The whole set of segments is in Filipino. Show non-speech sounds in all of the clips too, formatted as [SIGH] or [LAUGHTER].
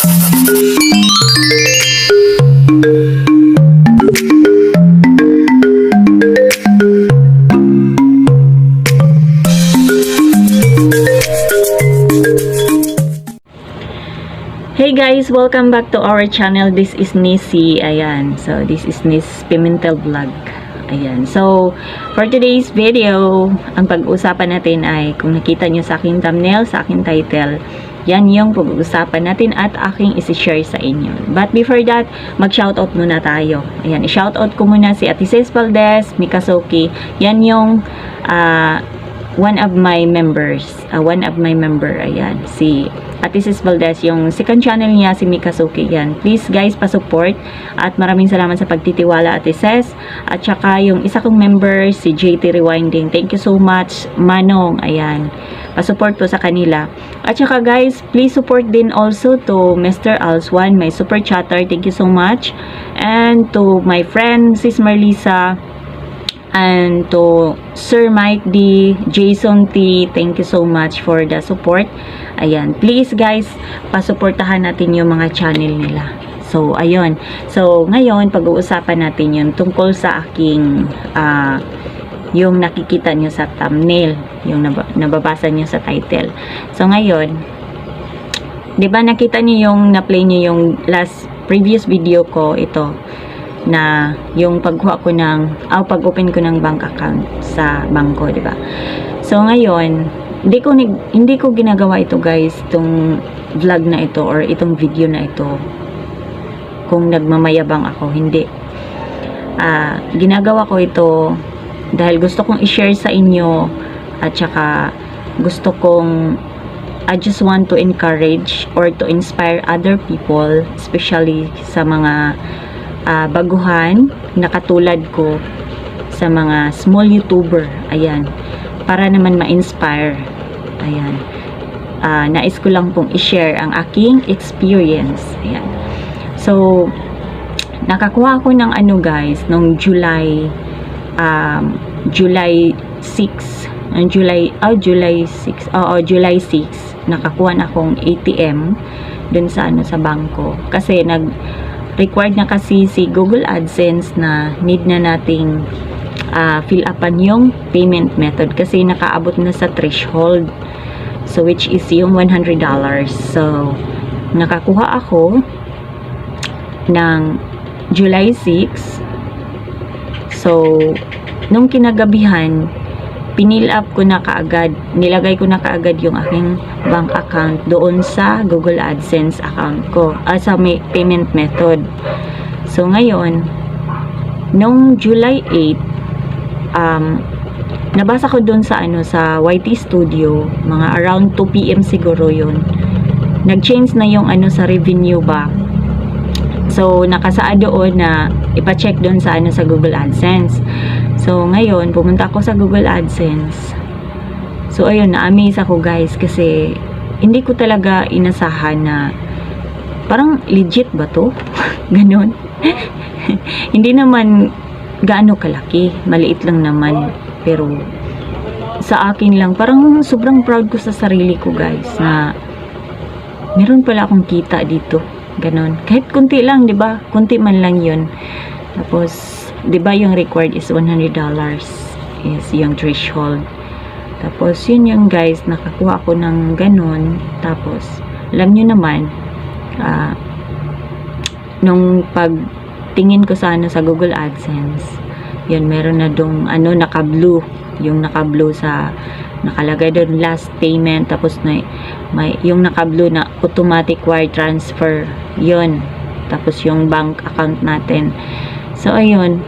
Hey guys, welcome back to our channel. This is Nisi. Ayan. So, this is Nis Pimentel Vlog. Ayan. So, for today's video, ang pag-uusapan natin ay kung nakita nyo sa aking thumbnail, sa aking title, yan yung pag-uusapan natin at aking isi-share sa inyo. But before that, mag-shoutout muna tayo. Ayan, i-shoutout ko muna si Ate Cez Valdez, Mikasoki. Yan yung ah, one of my members. ah, one of my member. Ayan, si Ate Sis Valdez, yung second channel niya, si Mika Suki. Yan. Please guys, pa-support. At maraming salamat sa pagtitiwala, Ate Sis. At saka yung isa kong member, si JT Rewinding. Thank you so much, Manong. Ayan. Pa-support po sa kanila. At saka guys, please support din also to Mr. Alswan, my super chatter. Thank you so much. And to my friend, Sis Marlisa, and to Sir Mike D, Jason T, thank you so much for the support. Ayan, please guys, pasuportahan natin yung mga channel nila. So, ayun. So, ngayon, pag-uusapan natin yun tungkol sa aking, ah, yung nakikita nyo sa thumbnail, yung nab- nababasa nyo sa title. So, ngayon, di ba nakita niyo yung na-play niyo yung last previous video ko, ito, na yung pagkuha ko ng ah, pag-open ko ng bank account sa bangko, 'di ba? So ngayon, hindi ko hindi ko ginagawa ito, guys, itong vlog na ito or itong video na ito kung nagmamayabang ako, hindi. Ah, ginagawa ko ito dahil gusto kong i-share sa inyo at saka gusto kong I just want to encourage or to inspire other people, especially sa mga ah, baguhan na katulad ko sa mga small YouTuber. Ayan. Para naman ma-inspire. Ayan. Ah, nais ko lang pong i-share ang aking experience. Ayan. So, nakakuha ako ng ano guys, nung July um, July 6 ang July, oh, July 6, oo, July 6, nakakuha na akong ATM dun sa ano sa bangko. Kasi nag required na kasi si Google AdSense na need na nating ah, fill upan yung payment method kasi nakaabot na sa threshold. So which is yung $100. So nakakuha ako ng July 6. So nung kinagabihan pinil up ko na kaagad, nilagay ko na kaagad yung aking bank account doon sa Google AdSense account ko, ah, sa may payment method. So, ngayon, nung July 8, um, nabasa ko doon sa ano sa YT Studio, mga around 2 p.m. siguro yun. Nag-change na yung ano sa revenue ba. So, nakasaad doon na ipa-check doon sa ano sa Google AdSense. So, ngayon, pumunta ako sa Google AdSense. So, ayun, na-amaze ako guys kasi hindi ko talaga inasahan na parang legit ba to? [LAUGHS] Ganon. [LAUGHS] hindi naman gaano kalaki. Maliit lang naman. Pero, sa akin lang, parang sobrang proud ko sa sarili ko guys na meron pala akong kita dito. Ganon. Kahit kunti lang, di ba? Kunti man lang yun. Tapos, di ba yung required is $100 is yung threshold. Tapos, yun yung guys, nakakuha ako ng ganon. Tapos, alam nyo naman, ah, nung pagtingin ko sana sa Google AdSense, yun, meron na dong, ano, naka-blue. Yung naka-blue sa, nakalagay doon last payment. Tapos, na, may, yung naka-blue na automatic wire transfer. Yun. Tapos, yung bank account natin. So, ayun,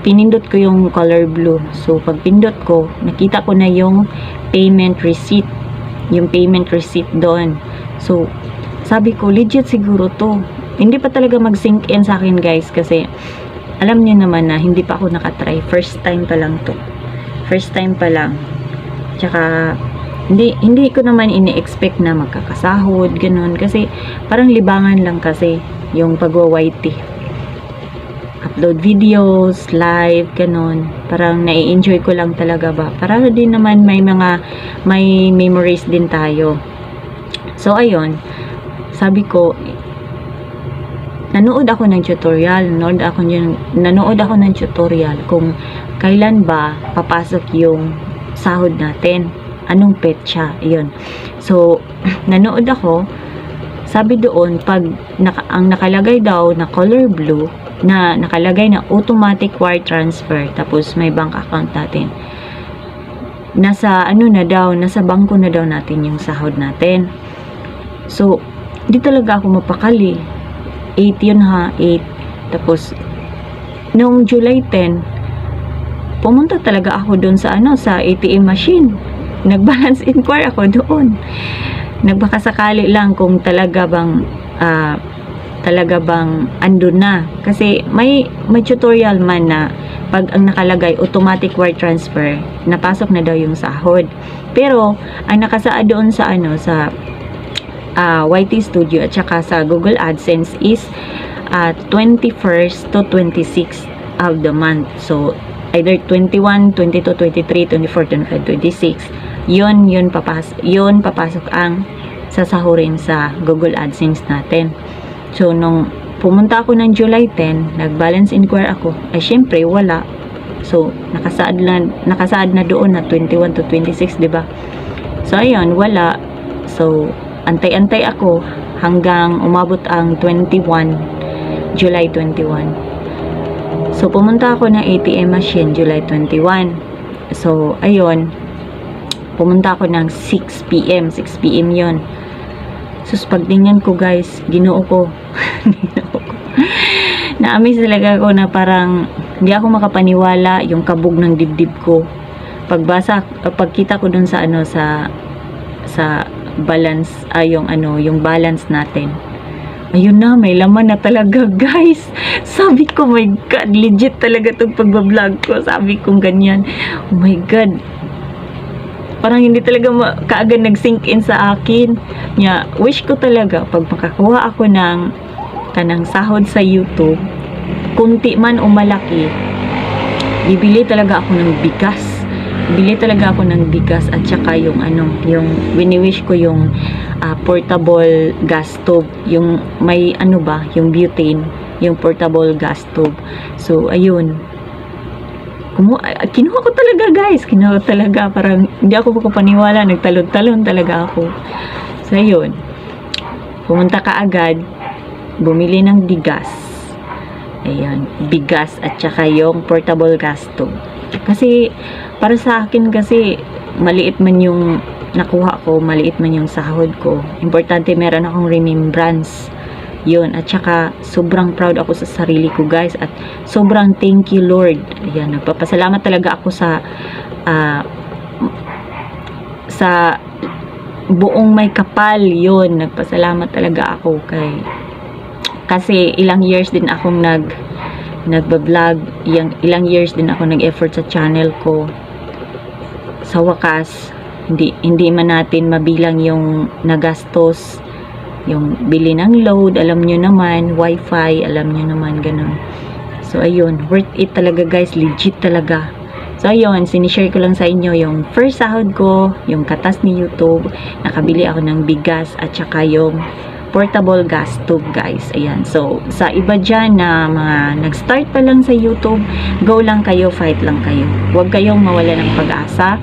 pinindot ko yung color blue. So, pag pindot ko, nakita ko na yung payment receipt. Yung payment receipt doon. So, sabi ko, legit siguro to. Hindi pa talaga mag-sink in sa akin, guys, kasi alam niyo naman na hindi pa ako nakatry. First time pa lang to. First time pa lang. Tsaka, hindi, hindi ko naman ini-expect na magkakasahod, ganun. Kasi, parang libangan lang kasi yung pagwa-YT upload videos, live, ganun. Parang nai-enjoy ko lang talaga ba. Para din naman may mga, may memories din tayo. So, ayun. Sabi ko, nanood ako ng tutorial, nanood ako ng, nanood ako ng tutorial kung kailan ba papasok yung sahod natin. Anong petsa, yun. So, [CLEARS THROAT] nanood ako, sabi doon, pag naka, ang nakalagay daw na color blue, na nakalagay na automatic wire transfer, tapos may bank account natin. Nasa ano na daw, nasa bangko na daw natin yung sahod natin. So, di talaga ako mapakali. 8 yun ha, 8. Tapos, noong July 10, pumunta talaga ako doon sa ano, sa ATM machine. Nag-balance [LAUGHS] inquire ako doon. Nagbakasakali lang kung talaga bang ah, talaga bang andun na. Kasi may, may tutorial man na pag ang nakalagay automatic wire transfer, napasok na daw yung sahod. Pero, ang nakasaad doon sa ano, sa ah, YT Studio at saka sa Google AdSense is ah, 21st to 26 of the month. So, either 21, 22, 23, 24, 25, 26. Yun, yun, papas yun papasok ang sasahurin sa Google AdSense natin. So, nung pumunta ako ng July 10, nag-balance inquire ako, ay syempre, wala. So, nakasaad na, nakasaad na doon na 21 to 26, di ba? So, ayun, wala. So, antay-antay ako hanggang umabot ang 21, July 21. So, pumunta ako ng ATM machine July 21. So, ayun, pumunta ako ng 6 p.m. 6 p.m. yon. Sus, pagtingnan ko guys, ginoo ko. [LAUGHS] Na-amaze talaga ako na parang hindi ako makapaniwala yung kabog ng dibdib ko. Pagbasa, pagkita ko dun sa ano, sa sa balance, ay yung ano, yung balance natin. Ayun na, may laman na talaga, [LAUGHS] guys. Sabi ko, my God, legit talaga itong pagbablog ko. Sabi ko, ganyan. Oh my God, parang hindi talaga kaagad nag-sink in sa akin. Nya, wish ko talaga pag makakuha ako ng kanang sahod sa YouTube, kunti man o malaki, bibili talaga ako ng bigas. Bili talaga ako ng bigas at saka yung ano, yung wini-wish ko yung ah, portable gas stove, yung may ano ba, yung butane, yung portable gas stove. So ayun, Kumu ah, kinuha ko talaga guys. Kinuha talaga. Parang hindi ako makapaniwala nagtalon-talon talaga ako. So yun pumunta ka agad. Bumili ng bigas. Ayan bigas at saka yung portable gas stove kasi para sa akin kasi maliit man yung nakuha ko maliit man yung sahod ko. Importante meron akong remembrance yun at saka sobrang proud ako sa sarili ko guys at sobrang thank you Lord. Ayan nagpapasalamat talaga ako sa ah, sa buong may kapal. Yun nagpasalamat talaga ako kay kasi ilang years din akong nag nagba-vlog ilang, ilang years din ako nag-effort sa channel ko. Sa wakas hindi hindi man natin mabilang yung nagastos yung bili ng load, alam nyo naman, wifi, alam nyo naman, ganun. So, ayun, worth it talaga guys, legit talaga. So, ayun, sinishare ko lang sa inyo yung first sahod ko, yung katas ni YouTube, nakabili ako ng bigas, at saka yung portable gas stove guys. Ayan, so, sa iba dyan na mga nag-start pa lang sa YouTube, go lang kayo, fight lang kayo. Huwag kayong mawala ng pag-asa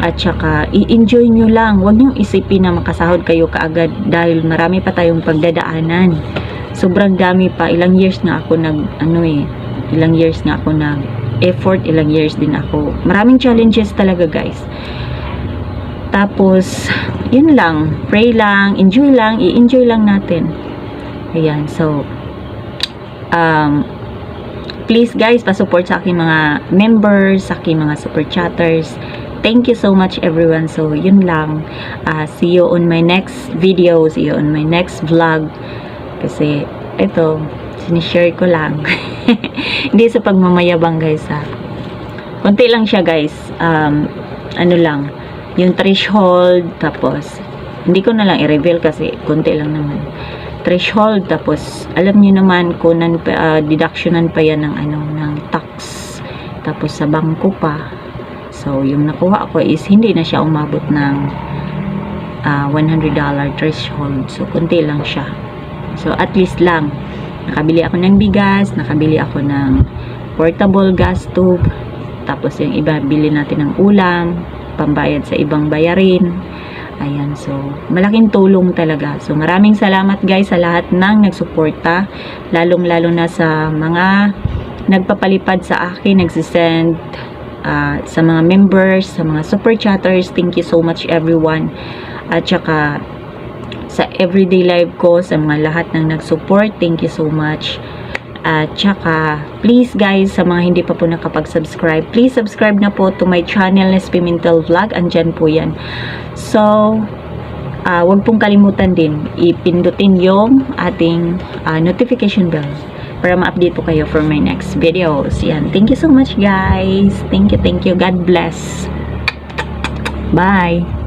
at saka i-enjoy nyo lang. Huwag nyo isipin na makasahod kayo kaagad dahil marami pa tayong pagdadaanan. Sobrang dami pa. Ilang years na ako nag ano eh ilang years na ako nag effort ilang years din ako. Maraming challenges talaga guys. Tapos yun lang. Pray lang enjoy lang i-enjoy lang natin. Ayan so um please guys pa-support sa aking mga members sa aking mga super chatters thank you so much everyone. So yun lang. Ah, see you on my next video see you on my next vlog. Kasi ito sinishare ko lang. [LAUGHS] Hindi sa pagmamayabang guys ha. Konti lang siya guys. Um, ano lang yung threshold tapos hindi ko na lang i-reveal kasi konti lang naman. Threshold tapos alam niyo naman kunan pa ah, deductionan pa yan ng ano ng tax. Tapos sa bangko pa So, yung nakuha ko is hindi na siya umabot ng ah, $100 threshold. So, kunti lang siya. So, at least lang. Nakabili ako ng bigas, nakabili ako ng portable gas tube, tapos yung iba, bili natin ng ulam, pambayad sa ibang bayarin. Ayan, so malaking tulong talaga. So maraming salamat guys sa lahat ng nagsuporta, lalong-lalo na sa mga nagpapalipad sa akin, nagsisend ah, sa mga members, sa mga super chatters. Thank you so much everyone. At saka sa everyday live ko, sa mga lahat ng nag-support, thank you so much. At saka, please guys, sa mga hindi pa po nakapag-subscribe, please subscribe na po to my channel na Pimentel Vlog. Andyan po yan. So, ah wag pong kalimutan din, ipindutin yung ating ah, notification bell para ma-update po kayo for my next videos. Yan. Thank you so much guys. Thank you, thank you. God bless. Bye.